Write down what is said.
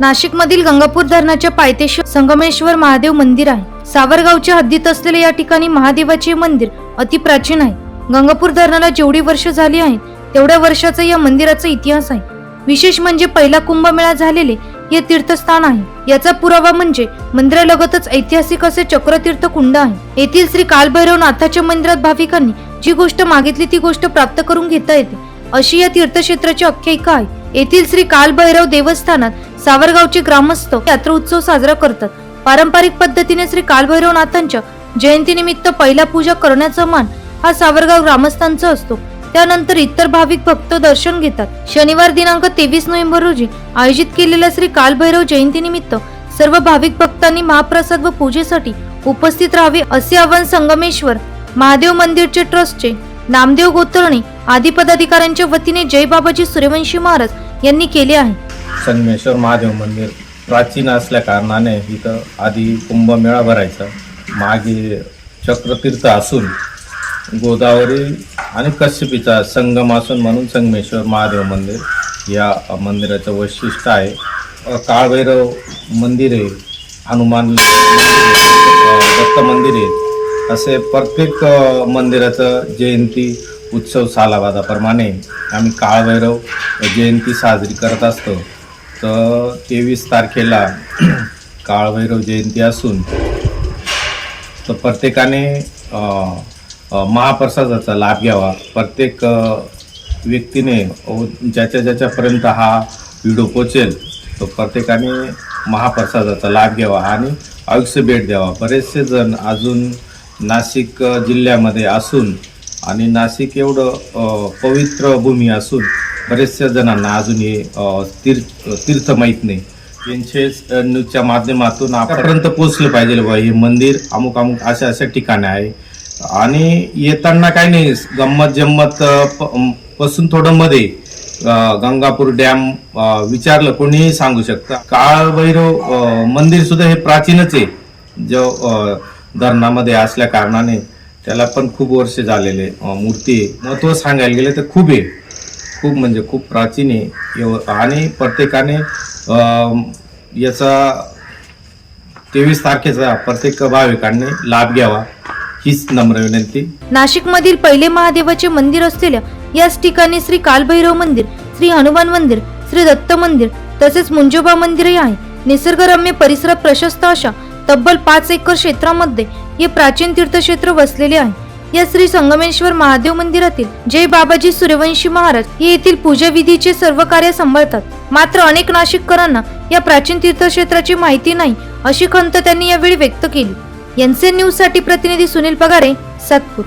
नाशिकमधील गंगापूर धरणाच्या पायथ्याशी संगमेश्वर महादेव मंदिर आहे. सावरगावच्या हद्दीत असलेले या ठिकाणी महादेवाचे मंदिर अतिप्राचीन आहे. गंगापूर धरणाला जेवढी वर्ष झाली आहेत तेवढ्या वर्षाचा या मंदिराचा इतिहास आहे. विशेष म्हणजे पहिला कुंभमेळा झालेले हे तीर्थस्थान आहे. याचा पुरावा म्हणजे मंदिरालगतच ऐतिहासिक असे चक्रतीर्थ कुंड आहे. येथील श्री कालभैरव नाथाच्या मंदिरात भाविकांनी जी गोष्ट मागितली ती गोष्ट प्राप्त करून घेता येते. अशी या तीर्थक्षेत्राची आख्यायिका आहे. येथील श्री कालभैरव देवस्थानात सावरगावचे ग्रामस्थ यात्रा उत्सव साजरा करतात. पारंपरिक पद्धतीने श्री कालभैरव नाथांच्या जयंतीनिमित्त पहिला पूजा करण्याचा मान हा सावरगाव ग्रामस्थांचा असतो. त्यानंतर इतर भाविक भक्त दर्शन घेतात. शनिवार दिनांक तेवीस नोव्हेंबर रोजी आयोजित केलेल्या श्री कालभैरव जयंतीनिमित्त सर्व भाविक भक्तांनी महाप्रसाद व पूजेसाठी उपस्थित राहावे असे आवाहन संगमेश्वर महादेव मंदिरचे ट्रस्टचे नामदेव गोतरणे आदी पदाधिकाऱ्यांच्या वतीने जय बाबाजी सूर्यवंशी महाराज यांनी केले आहे. संगमेश्वर महादेव मंदिर प्राचीन असल्या कारणाने इथं आधी कुंभमेळा भरायचा. मागे चक्रतीर्थ असून गोदावरी आणि कश्यपीचा संगम असून म्हणून संगमेश्वर महादेव मंदिर या मंदिराचं वैशिष्ट्य आहे. अ, काळभैरव मंदिर आहे. हनुमान मंदिर आहे, अ, दत्त मंदिर आहे. असे प्रत्येक मंदिराचं जयंती उत्सव सालाबादाप्रमाणे आम्ही काळभैरव जयंती साजरी करत असतो. तर तेवीस तारखेला काळभैरव जयंती असून तर प्रत्येकाने महाप्रसादाचा लाभ घ्यावा. प्रत्येक व्यक्तीने ज्याच्या ज्याच्यापर्यंत हा व्हिडिओ पोचेल तो प्रत्येकाने महाप्रसादाचा लाभ घ्यावा आणि आयुष्य भेट द्यावा. बरेचसे जण अजून नाशिक जिल्ह्यामध्ये असून आणि नाशिक एवढं पवित्र भूमी असून बरेचशा जणांना अजून हे तीर्थ तीर्थ माहीत नाही. त्यांचे न्यूजच्या माध्यमातून आपल्यापर्यंत पोचलं पाहिजे बा हे मंदिर अमुक अमुक अशा अशा ठिकाणी आहे. आणि येताना काही नाही गंमत जम्मत पासून थोडं मध्ये गंगापूर डॅम विचारलं कोणीही सांगू शकतं. काळभैरव मंदिर सुद्धा हे प्राचीनच आहे. जो धरणामध्ये असल्या कारणाने त्याला पण खूप वर्ष झालेले मूर्ती महत्त्व महत्त्व सांगायला गेले तर खूप आहे. खूप म्हणजे खूप प्राचीन आहे. आणि प्रत्येकाने याचा तेवीस तारखेचा प्रत्येक भाविकांनी लाभ घ्यावा हीच नम्र विनंती. नाशिकमधील पहिले महादेवाचे मंदिर असलेल्या याच ठिकाणी श्री कालभैरव मंदिर श्री हनुमान मंदिर श्री दत्त मंदिर तसेच मुंजोबा मंदिरही आहे. निसर्गरम्य परिसरात प्रशस्त अशा तब्बल पाच एकर क्षेत्रामध्ये हे प्राचीन तीर्थक्षेत्र वसलेले आहे. या श्री संगमेश्वर महादेव मंदिरातील जय बाबाजी सूर्यवंशी महाराज हे येथील पूजाविधीचे सर्व कार्य सांभाळतात. मात्र अनेक नाशिककरांना या प्राचीन तीर्थक्षेत्राची माहिती नाही अशी खंत त्यांनी यावेळी व्यक्त केली. एनसीएन न्यूजसाठी प्रतिनिधी सुनील पगारे सातपूर.